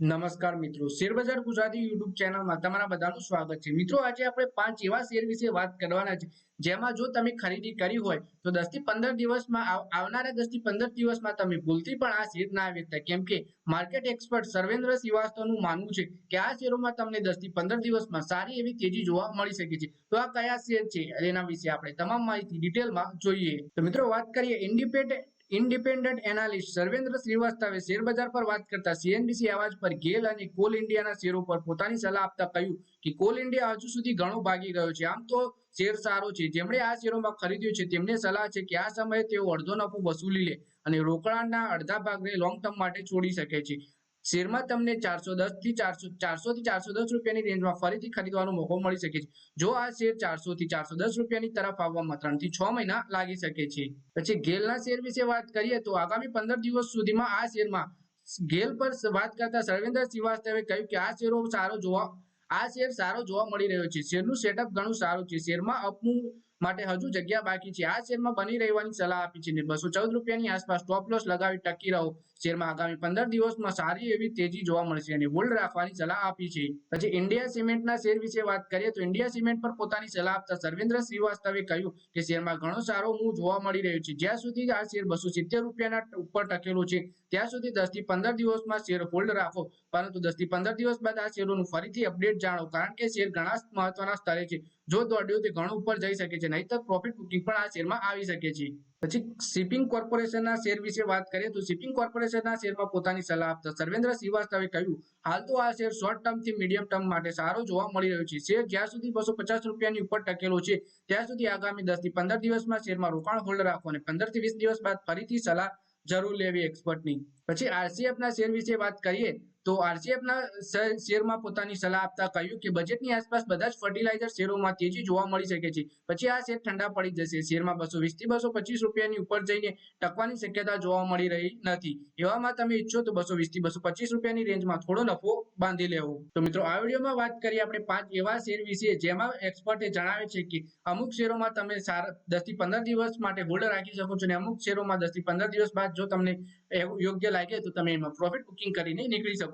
નમસ્કાર મિત્રો. શેરબજાર ગુજરાતી યુટ્યુબ ચેનલમાં તમારા બધાનું સ્વાગત છે. મિત્રો, આજે આપણે પાંચ એવા શેર વિશે વાત કરવાના છે, જેમાં જો તમે ખરીદી કરી હોય, તો દસથી પંદર દિવસમાં આવનારા દસથી પંદર દિવસમાં તમે ભૂલથી પણ આ શેર ના વેચતા. કેમ કે માર્કેટ એક્સપર્ટ સર્વેન્દ્ર શ્રીવાસ્તવનું માનવું છે કે આ શેરોમાં તમને દસથી પંદર દિવસમાં સારી એવી તેજી જોવા મળી શકે છે. તો આ કયા શેર છે? એના વિશે આપણે તમામ માહિતી ડિટેલમાં જોઈએ. તો મિત્રો, વાત કરીએ ઇન્ડિપેન્ડન્ટ ઇન્ડિપેન્ડન્ટ એનાલિસ્ટ સર્વેન્દ્ર શ્રીવાસ્તવે શેરબજાર પર વાત કરતા સીએનબીસી આવાજ પર ગેલ અને કોલ ઇન્ડિયાના શેરો પર પોતાની સલાહ આપતા કહ્યું કે કોલ ઇન્ડિયા હજુ સુધી ઘણો ભાગી ગયો છે. આમ તો શેર સારો છે. જેમણે આ શેરોમાં ખરીદ્યું છે, તેમને સલાહ છે કે આ સમયે તેઓ અડધો નફો વસૂલી લે અને રોકાણના અડધા ભાગને લોંગ ટર્મ માટે છોડી શકે છે. શેરમાં તમને ચારસો દસથી ચારસો ચારસો થી ચારસો દસ રૂપિયાની રેન્જમાં ફરીથી ખરીદવાનો મોકો મળી શકે છે. જો આ શેર ચારસો થી ચારસો દસ રૂપિયાની તરફ આવવામાં ત્રણથી છ મહિના લાગી શકે છે. પછી ગેલના શેર વિશે વાત કરીએ તો આગામી પંદર દિવસ સુધીમાં આ શેરમાં ગેલ પર વાત કરતા સર્વેન્દ્ર શ્રીવાસ્તવે કહ્યું કે આ શેરો સારો જોવા, આ શેર સારો જોવા મળી રહ્યો છે. શેરનું સેટઅપ ઘણું સારું છે. શેરમાં અપમૂવ માટે હજુ જગ્યા બાકી છે. આ શેરમાં બની રહેવાની સલાહ આપી છે. બસો ચૌદ રૂપિયાની આસપાસ સ્ટોપ લોસ લગાવી ટકી રહો. શેરમાં આગામી પંદર દિવસમાં સારી એવી તેજી જોવા મળશે અને હોલ્ડ રાખવાની સલાહ આપી છે. પછી ઇન્ડિયા સિમેન્ટના શેર વિશે વાત કરીએ તો ઇન્ડિયા સિમેન્ટ પર પોતાની સલાહ આપતા સર્વેન્દ્ર શ્રીવાસ્તવે કહ્યું કે શેરમાં ઘણો સારો મૂવ જોવા મળી રહ્યો છે. જ્યાં સુધી આ શેર બસો સિત્તેર રૂપિયાના ઉપર ટકેલો છે, ત્યાં સુધી દસથી પંદર દિવસમાં શેર હોલ્ડ રાખો. પરંતુ દસથી પંદર દિવસ બાદ આ શેરોનું ફરીથી અપડેટ જાણો. કારણ કે શેર ઘણા મહત્વના સ્તરે છે. જો દોડ્યું તે ઘણું ઉપર જઈ શકે છે. નહીતર પ્રોફિટ બુકિંગ પણ આ શેરમાં આવી શકે છે. પછી શિપિંગ કોર્પોરેશનના શેર વિશે વાત કરીએ તો શિપિંગ કોર્પોરેશનના શેરમાં પોતાની સલાહ આપતા સર્વેન્દ્ર શ્રીવાસ્તવે કહ્યું, હાલ તો આ શેર શોર્ટ ટર્મથી મીડિયમ ટર્મ માટે સારો જોવા મળી રહ્યો છે. શેર જ્યાં સુધી બસો પચાસ રૂપિયાની ઉપર ટકેલો છે, ત્યાં સુધી આગામી દસથી પંદર દિવસમાં શેરમાં રોકાણ હોલ્ડ રાખો અને પંદરથી વીસ દિવસ બાદ ફરીથી સલાહ જરૂર લેવી એક્સપર્ટની પછી આરસીએફના શેર વિશે વાત કરીએ તો આરસીએફના શેરમાં પોતાની સલાહ આપતા કહ્યું કે બજેટની આસપાસ બધા જ ફર્ટિલાઇઝર શેરોમાં તેજી જોવા મળી શકે છે. પછી આ શેર ઠંડા પડી જશે. શેરમાં બસો વીસથી બસો પચીસ રૂપિયાની ઉપર જઈને ટકવાની શક્યતા જોવા મળી રહી નથી. એવામાં તમે ઈચ્છો તો બસો વીસથી બસો પચીસ રૂપિયાની રેન્જમાં થોડો નફો બાંધી લેવો. તો મિત્રો, આ વિડીયોમાં વાત કરીએ આપણે પાંચ એવા શેર વિશે જેમાં એક્સપર્ટે જણાવે છે કે અમુક શેરોમાં તમે દસથી પંદર દિવસ માટે હોલ્ડ રાખી શકો છો અને અમુક શેરોમાં દસથી પંદર દિવસ બાદ જો તમને યોગ્ય લાગે તો તમે એમાં પ્રોફિટ બુકિંગ કરીને નીકળી શકો